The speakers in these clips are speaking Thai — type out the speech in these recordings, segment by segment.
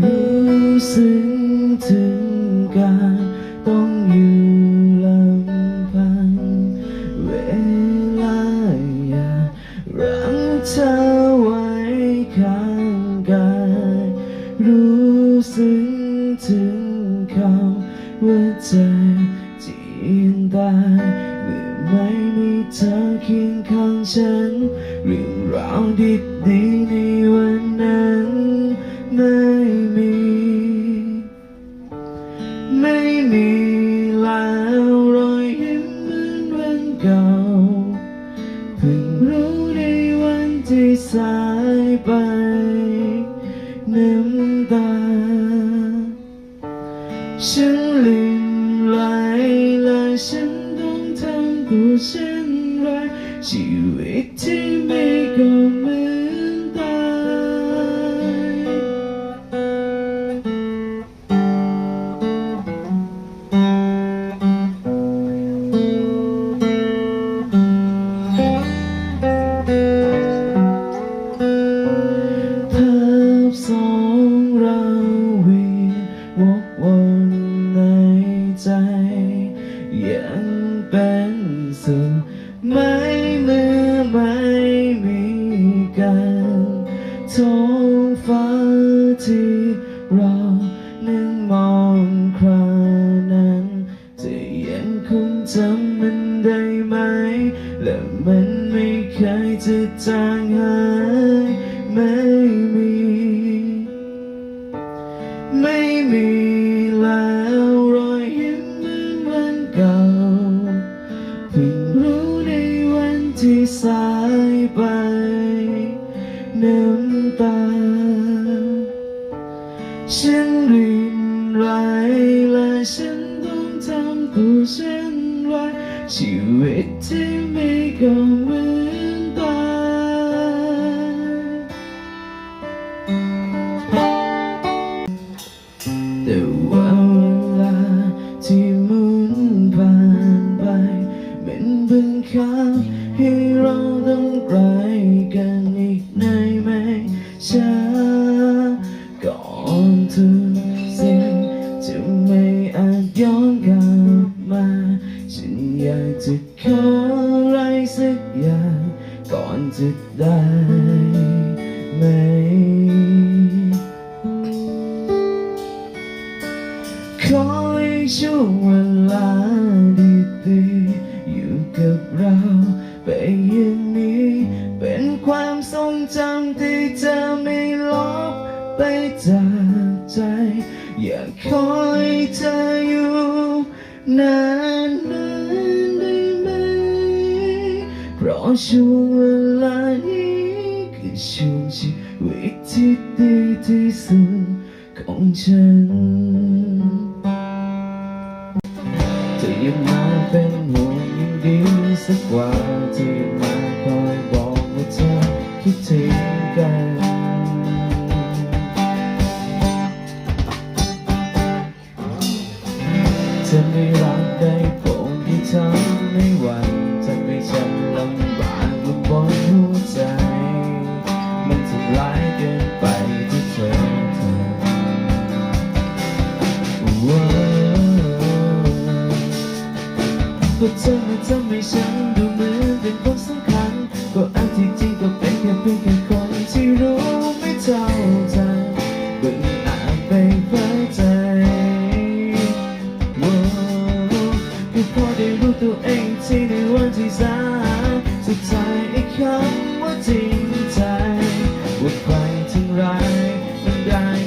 รู้สึกถึงกัน จะจางหายไม่มี ไม่มีแล้วรอยยิ้มเหมือนวันเก่าถึงรู้ในวันที่สายไปน้ำตา ฉันรินไหลและฉันต้องทำตัวฉันไว้ชีวิตที่ไม่กังวล อย่างก่อนจะได้ ชูชีวิตที่ดีที่สุดของฉันเธอยังมาเป็น ร้ายเกินไปที่เธอทำว่าเธอ blind.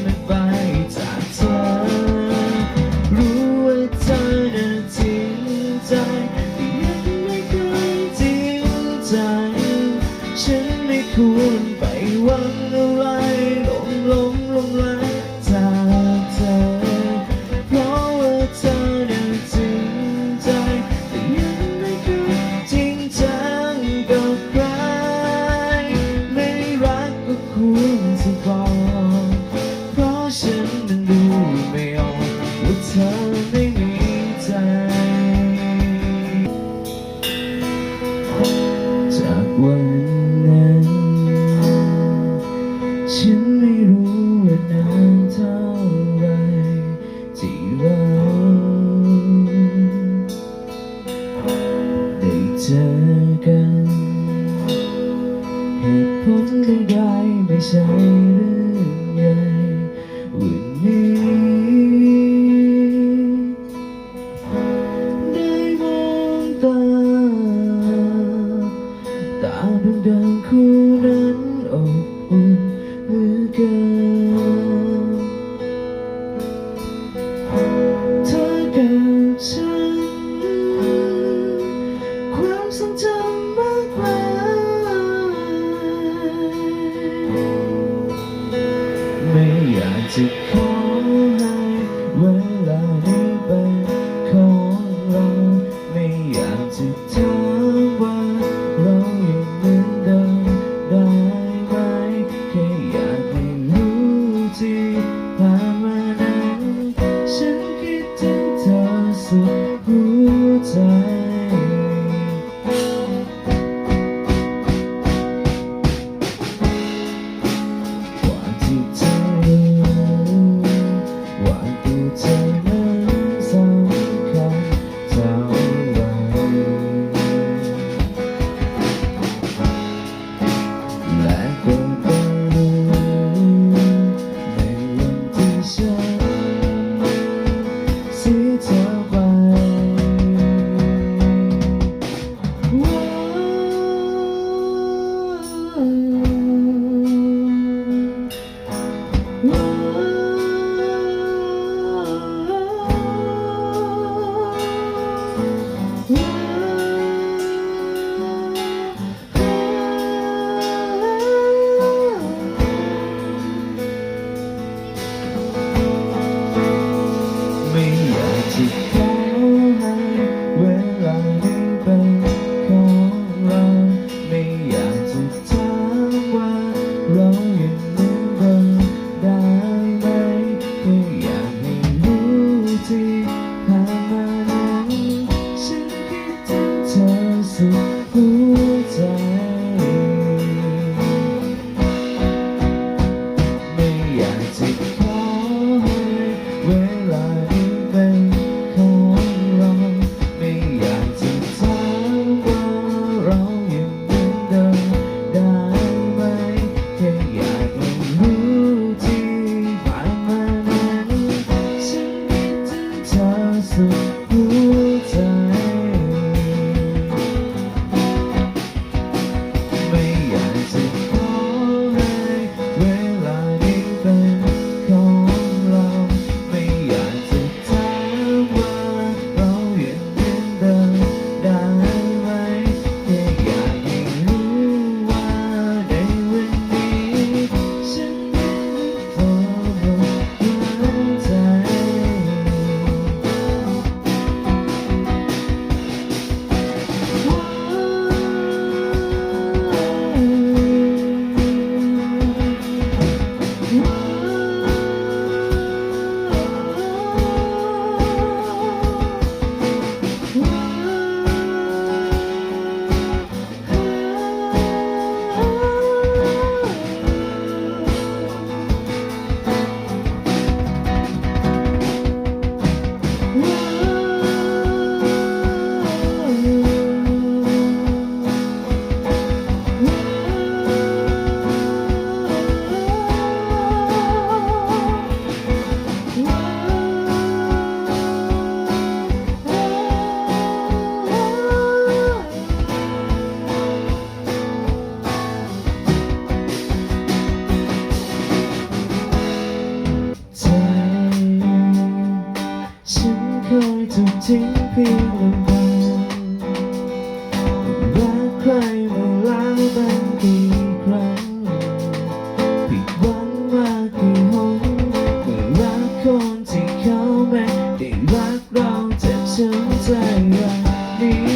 เจ็บช้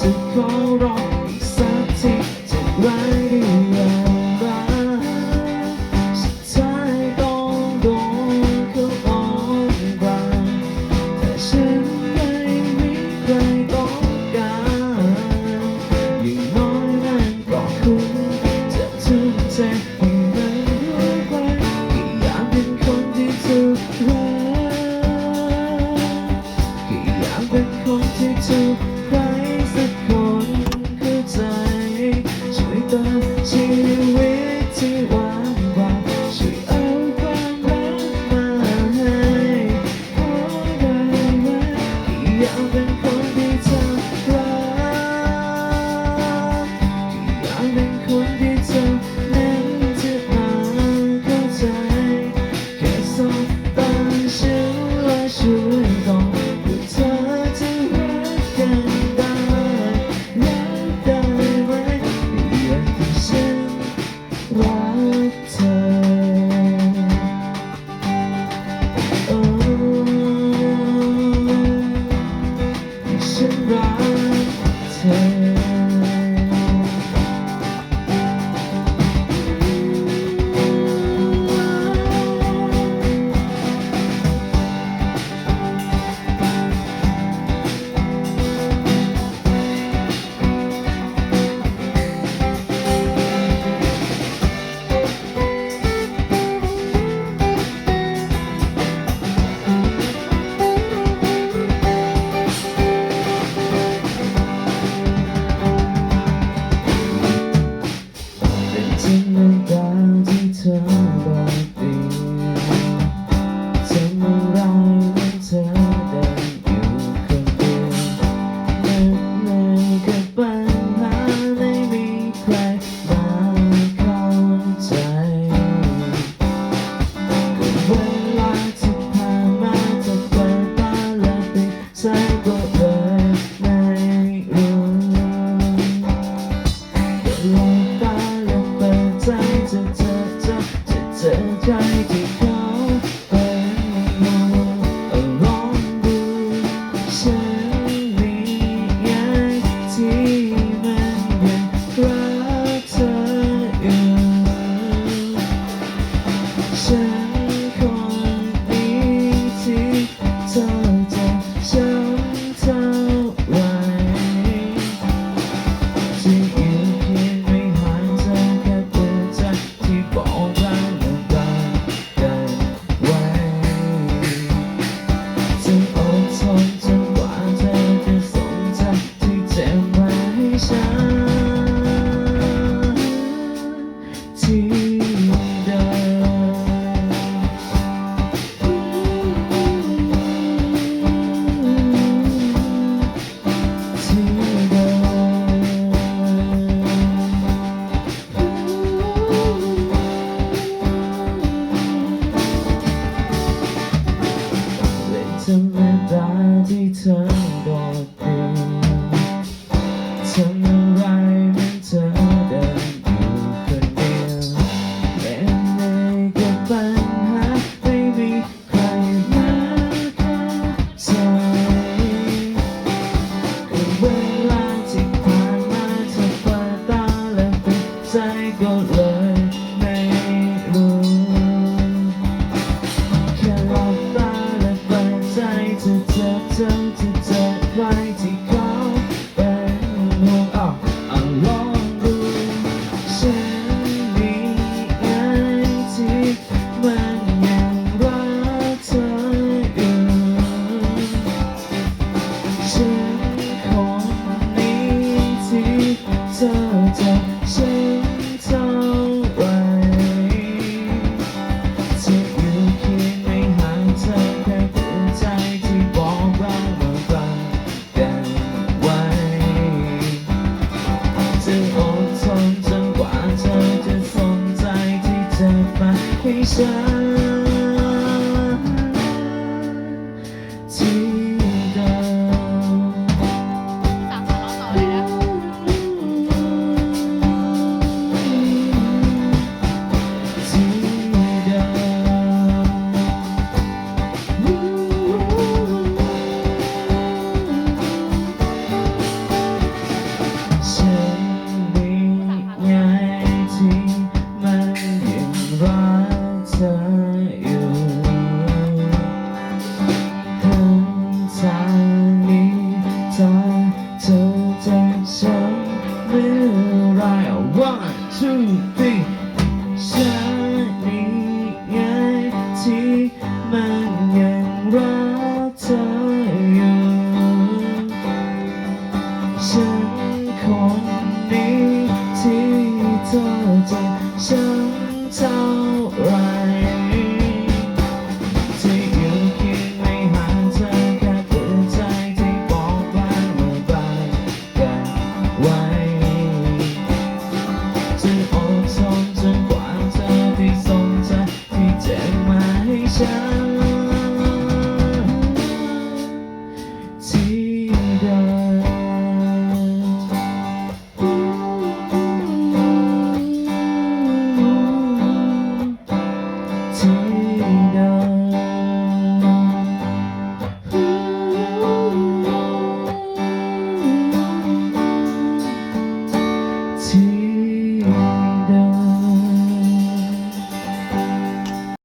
จะขอร้อง เธอจากฉั be sad. อ